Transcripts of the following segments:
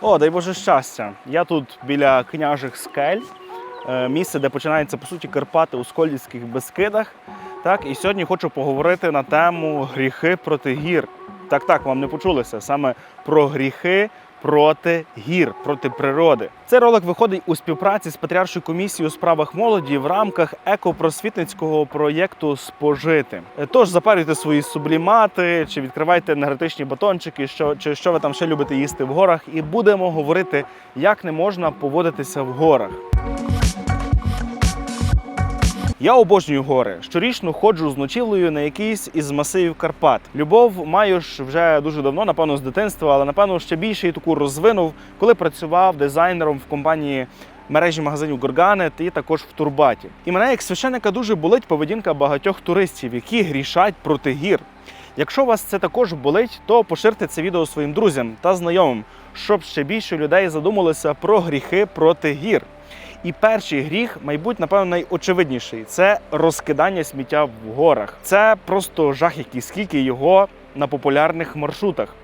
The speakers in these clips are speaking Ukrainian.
О, дай Боже щастя. Я тут біля княжих скель, е, місце, де починається по суті Карпати у Скольдівських Бескидах. Так, і сьогодні хочу поговорити на тему гріхи проти гір. Так, так, вам не почулося саме про гріхи проти гір, проти природи. Цей ролик виходить у співпраці з Патріаршою комісією у справах молоді в рамках екопросвітницького проєкту Спожити. Е, Тож запарюйте свої сублімати чи відкривайте енергетичні батончики, що чи що ви там ще любите їсти в горах, і будемо говорити, як не можна поводитися в горах. Я обожнюю гори. Щорічно ходжу з ночівлею на якийсь із масивів Карпат. Любов маю ж вже дуже давно, напевно, з дитинства, але напевно ще більше її таку розвинув, коли працював дизайнером в компанії мережі магазинів Горганет і також в Турбаті. І мене як священика дуже болить поведінка багатьох туристів, які грішать проти гір. Якщо вас це також болить, то поширте це відео своїм друзям та знайомим, щоб ще більше людей задумалися про гріхи проти гір. І перший гріх, мабуть, напевно, найочевидніший це розкидання сміття в горах. Це просто жах, який скільки його на популярних маршрутах.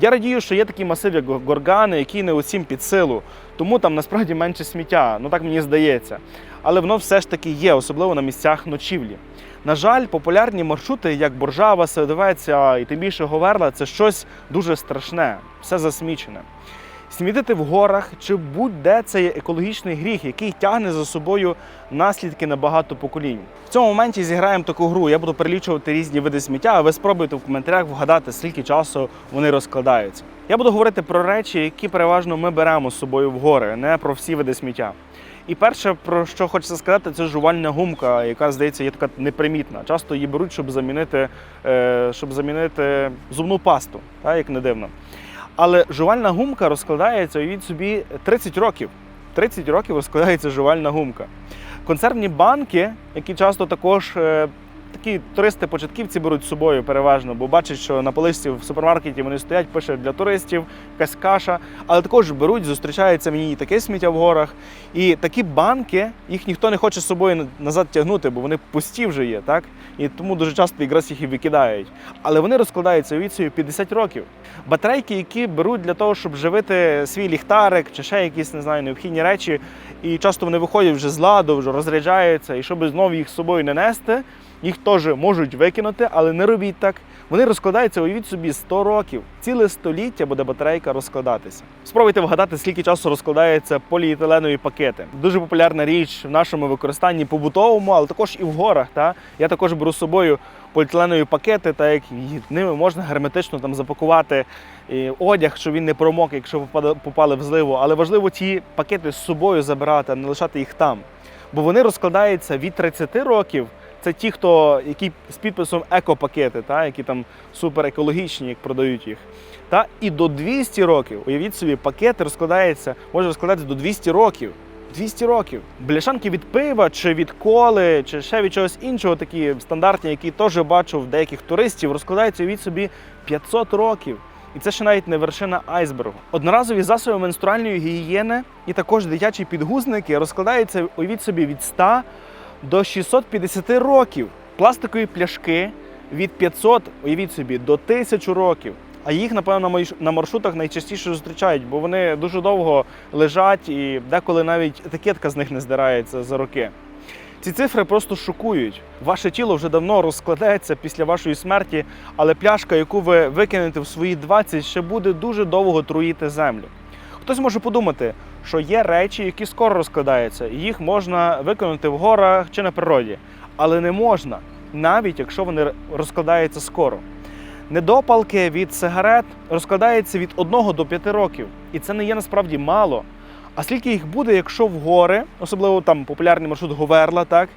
Я радію, що є такі масиви, як горгани, які не усім під силу, тому там насправді менше сміття, ну так мені здається. Але воно все ж таки є, особливо на місцях ночівлі. На жаль, популярні маршрути, як Боржава, Седовеця і тим більше Говерла, це щось дуже страшне, все засмічене. Смітити в горах чи будь-де це є екологічний гріх, який тягне за собою наслідки на багато поколінь. В цьому моменті зіграємо таку гру. Я буду перелічувати різні види сміття, а ви спробуйте в коментарях вгадати, скільки часу вони розкладаються. Я буду говорити про речі, які переважно ми беремо з собою в гори, не про всі види сміття. І перше, про що хочеться сказати, це жувальна гумка, яка здається є така непримітна. Часто її беруть, щоб замінити, е, щоб замінити зубну пасту, так, як не дивно. Але жувальна гумка розкладається від собі 30 років. 30 років розкладається жувальна гумка. Консервні банки, які часто також такі туристи-початківці беруть з собою переважно, бо бачать, що на поличці в супермаркеті вони стоять, пише для туристів, якась каша, але також беруть, зустрічається мені і таке сміття в горах. І такі банки, їх ніхто не хоче з собою назад тягнути, бо вони пусті вже є, так? І тому дуже часто якраз їх і викидають. Але вони розкладаються відсію 50 років. Батарейки, які беруть для того, щоб живити свій ліхтарик чи ще якісь не знаю, необхідні речі, і часто вони виходять вже з ладу, вже розряджаються, і щоб знову їх з собою не нести, їх теж можуть викинути, але не робіть так. Вони розкладаються, уявіть собі, 100 років. Ціле століття буде батарейка розкладатися. Спробуйте вгадати, скільки часу розкладаються поліетиленові пакети. Дуже популярна річ в нашому використанні побутовому, але також і в горах. Та? Я також беру з собою поліетиленові пакети, та як ними можна герметично там запакувати одяг, щоб він не промок, якщо попали в зливу. Але важливо ті пакети з собою забирати, а не лишати їх там. Бо вони розкладаються від 30 років. Це ті, хто які з підписом екопакети, та, які там супер екологічні, як продають їх. Та, і до 200 років, уявіть собі, пакет розкладається, може розкладатися до 200 років. 200 років. Бляшанки від пива, чи від коли, чи ще від чогось іншого, такі стандартні, які теж бачу в деяких туристів, розкладаються уявіть собі 500 років. І це ще навіть не вершина айсбергу. Одноразові засоби менструальної гігієни і також дитячі підгузники розкладаються, уявіть собі, від 100 до 650 років. Пластикові пляшки від 500, уявіть собі, до 1000 років. А їх, напевно, на маршрутах найчастіше зустрічають, бо вони дуже довго лежать і деколи навіть етикетка з них не здирається за роки. Ці цифри просто шокують. Ваше тіло вже давно розкладається після вашої смерті, але пляшка, яку ви викинете в свої 20, ще буде дуже довго труїти землю. Хтось може подумати, що є речі, які скоро розкладаються, і їх можна виконати в горах чи на природі, але не можна, навіть якщо вони розкладаються скоро. Недопалки від сигарет розкладаються від 1 до 5 років, і це не є насправді мало. А скільки їх буде, якщо в гори, особливо там популярний маршрут Говерла, так,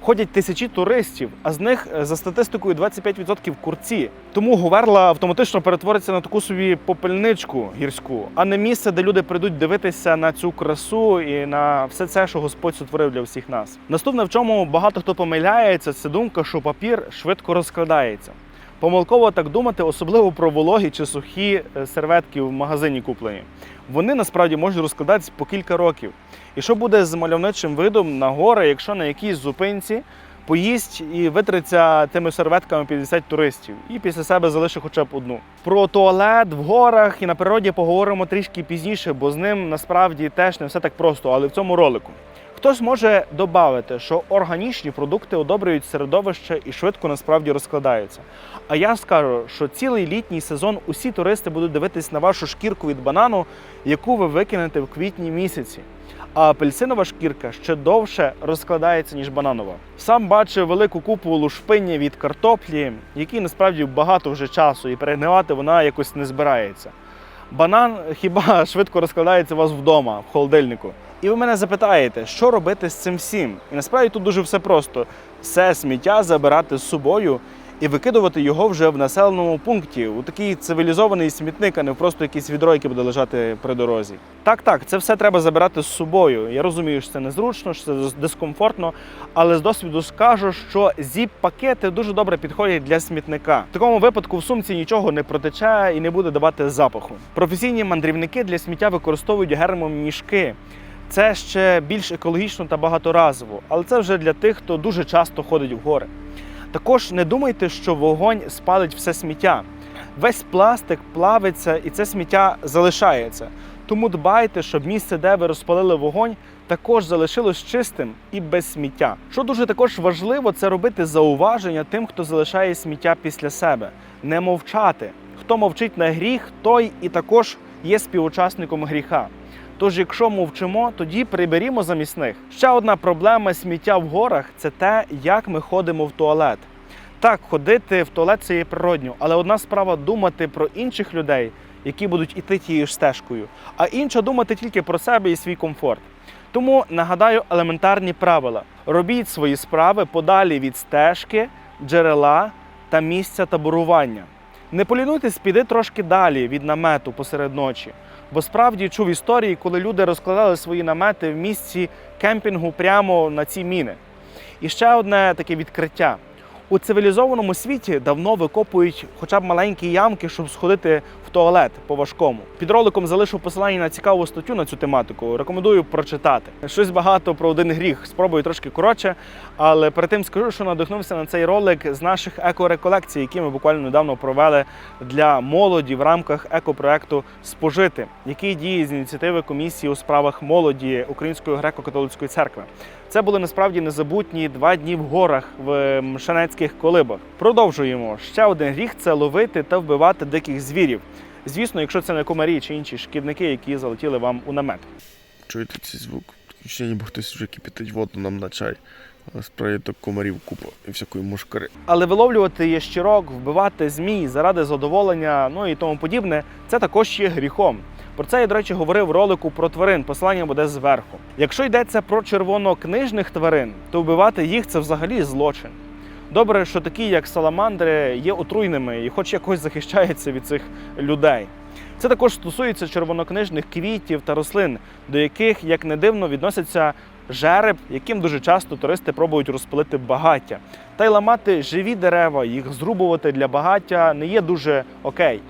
ходять тисячі туристів, а з них е, за статистикою 25% курці. Тому Говерла автоматично перетвориться на таку собі попельничку гірську, а не місце, де люди прийдуть дивитися на цю красу і на все це, що Господь сотворив для всіх нас. Наступне, в чому багато хто помиляється, це думка, що папір швидко розкладається. Помилково так думати, особливо про вологі чи сухі е, серветки в магазині куплені. Вони насправді можуть розкладатися по кілька років. І що буде з мальовничим видом на гори, якщо на якійсь зупинці поїсть і витриться тими серветками 50 туристів, і після себе залишить хоча б одну. Про туалет в горах і на природі поговоримо трішки пізніше, бо з ним насправді теж не все так просто, але в цьому ролику. Хтось може додати, що органічні продукти одобрюють середовище і швидко насправді розкладаються. А я скажу, що цілий літній сезон усі туристи будуть дивитись на вашу шкірку від банану, яку ви викинете в квітні місяці. А апельсинова шкірка ще довше розкладається, ніж бананова. Сам бачив велику купу лушпиння від картоплі, якій насправді багато вже часу, і перегнивати вона якось не збирається. Банан хіба швидко розкладається у вас вдома, в холодильнику. І ви мене запитаєте, що робити з цим всім? І насправді тут дуже все просто: все сміття забирати з собою і викидувати його вже в населеному пункті, у такий цивілізований смітник, а не просто якісь відро, яке буде лежати при дорозі. Так, так, це все треба забирати з собою. Я розумію, що це незручно, що це дискомфортно, але з досвіду скажу, що зіп-пакети дуже добре підходять для смітника. В такому випадку в сумці нічого не протече і не буде давати запаху. Професійні мандрівники для сміття використовують гермомішки. Це ще більш екологічно та багаторазово, але це вже для тих, хто дуже часто ходить в гори. Також не думайте, що вогонь спалить все сміття. Весь пластик плавиться і це сміття залишається. Тому дбайте, щоб місце, де ви розпалили вогонь, також залишилось чистим і без сміття. Що дуже також важливо, це робити зауваження тим, хто залишає сміття після себе, не мовчати. Хто мовчить на гріх, той і також є співучасником гріха. Тож, якщо мовчимо, тоді приберімо замість них. Ще одна проблема сміття в горах це те, як ми ходимо в туалет. Так, ходити в туалет це є природньо, але одна справа думати про інших людей, які будуть іти тією ж стежкою, а інша думати тільки про себе і свій комфорт. Тому нагадаю елементарні правила: робіть свої справи подалі від стежки, джерела та місця таборування. Не полінуйтесь, піди трошки далі від намету посеред ночі. Бо справді чув історії, коли люди розкладали свої намети в місці кемпінгу прямо на ці міни. І ще одне таке відкриття. У цивілізованому світі давно викопують хоча б маленькі ямки, щоб сходити в туалет по важкому. Під роликом залишу посилання на цікаву статтю на цю тематику. Рекомендую прочитати. Щось багато про один гріх. Спробую трошки коротше, але перед тим скажу, що надихнувся на цей ролик з наших екореколекцій, які ми буквально недавно провели для молоді в рамках екопроекту Спожити, який діє з ініціативи комісії у справах молоді Української греко-католицької церкви. Це були насправді незабутні два дні в горах в Мшанецьких колибах. Продовжуємо. Ще один гріх це ловити та вбивати диких звірів. Звісно, якщо це не комарі чи інші шкідники, які залетіли вам у намет. Чуєте цей звук? Ще ніби хтось вже кипятить воду нам на чай. Справді то комарів купа і всякої мушкари. Але виловлювати ящірок, вбивати змій заради задоволення, ну і тому подібне, це також є гріхом. Про це я, до речі, говорив в ролику про тварин. Посилання буде зверху. Якщо йдеться про червонокнижних тварин, то вбивати їх це взагалі злочин. Добре, що такі, як саламандри, є отруйними і хоч якось захищаються від цих людей. Це також стосується червонокнижних квітів та рослин, до яких, як не дивно, відносяться жереб, яким дуже часто туристи пробують розпалити багаття. Та й ламати живі дерева, їх зрубувати для багаття не є дуже окей.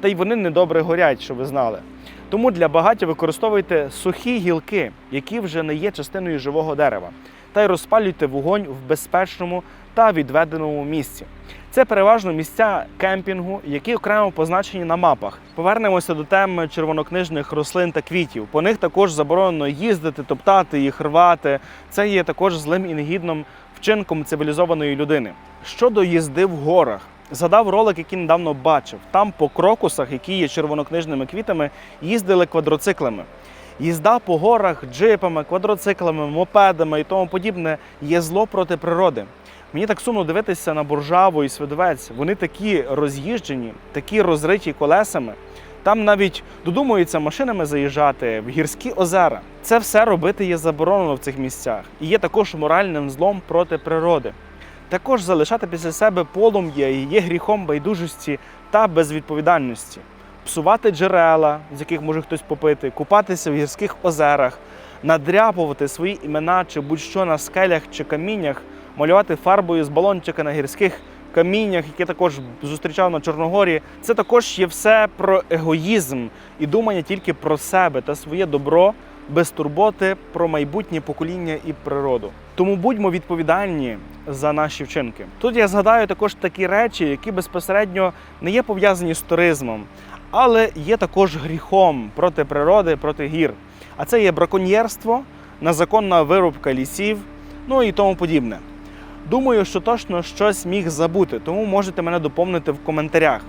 Та й вони недобре горять, щоб ви знали. Тому для багаття використовуйте сухі гілки, які вже не є частиною живого дерева, та й розпалюйте вогонь в безпечному та відведеному місці. Це переважно місця кемпінгу, які окремо позначені на мапах. Повернемося до теми червонокнижних рослин та квітів. По них також заборонено їздити, топтати їх, рвати. Це є також злим і негідним вчинком цивілізованої людини. Щодо їзди в горах. Згадав ролик, який недавно бачив. Там по крокусах, які є червонокнижними квітами, їздили квадроциклами. Їзда по горах джипами, квадроциклами, мопедами і тому подібне є зло проти природи. Мені так сумно дивитися на буржаву і свидовець. Вони такі роз'їжджені, такі розриті колесами. Там навіть додумуються машинами заїжджати в гірські озера. Це все робити є заборонено в цих місцях і є також моральним злом проти природи. Також залишати після себе полум'я є гріхом байдужості та безвідповідальності, псувати джерела, з яких може хтось попити, купатися в гірських озерах, надряпувати свої імена чи будь-що на скелях чи каміннях, малювати фарбою з балончика на гірських каміннях, які також зустрічав на Чорногорі. Це також є все про егоїзм і думання тільки про себе та своє добро без турботи про майбутнє покоління і природу. Тому будьмо відповідальні за наші вчинки. Тут я згадаю також такі речі, які безпосередньо не є пов'язані з туризмом, але є також гріхом проти природи, проти гір. А це є браконьєрство, незаконна вирубка лісів, ну і тому подібне. Думаю, що точно щось міг забути, тому можете мене доповнити в коментарях.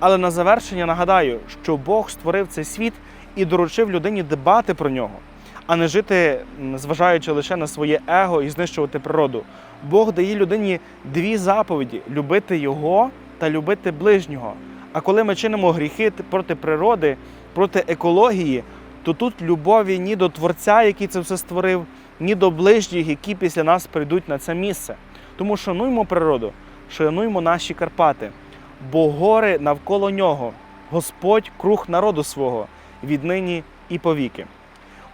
Але на завершення нагадаю, що Бог створив цей світ і доручив людині дбати про нього, а не жити, зважаючи лише на своє его і знищувати природу. Бог дає людині дві заповіді: любити його та любити ближнього. А коли ми чинимо гріхи проти природи, проти екології, то тут любові ні до Творця, який це все створив, ні до ближніх, які після нас прийдуть на це місце. Тому шануймо природу, шануймо наші Карпати, бо гори навколо нього, Господь круг народу свого, віднині і повіки.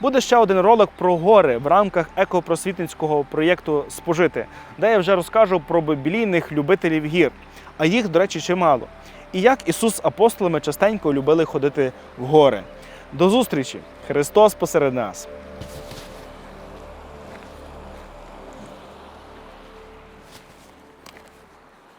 Буде ще один ролик про гори в рамках екопросвітницького проєкту Спожити, де я вже розкажу про біблійних любителів гір, а їх, до речі, чимало. І як Ісус з апостолами частенько любили ходити в гори. До зустрічі! Христос посеред нас!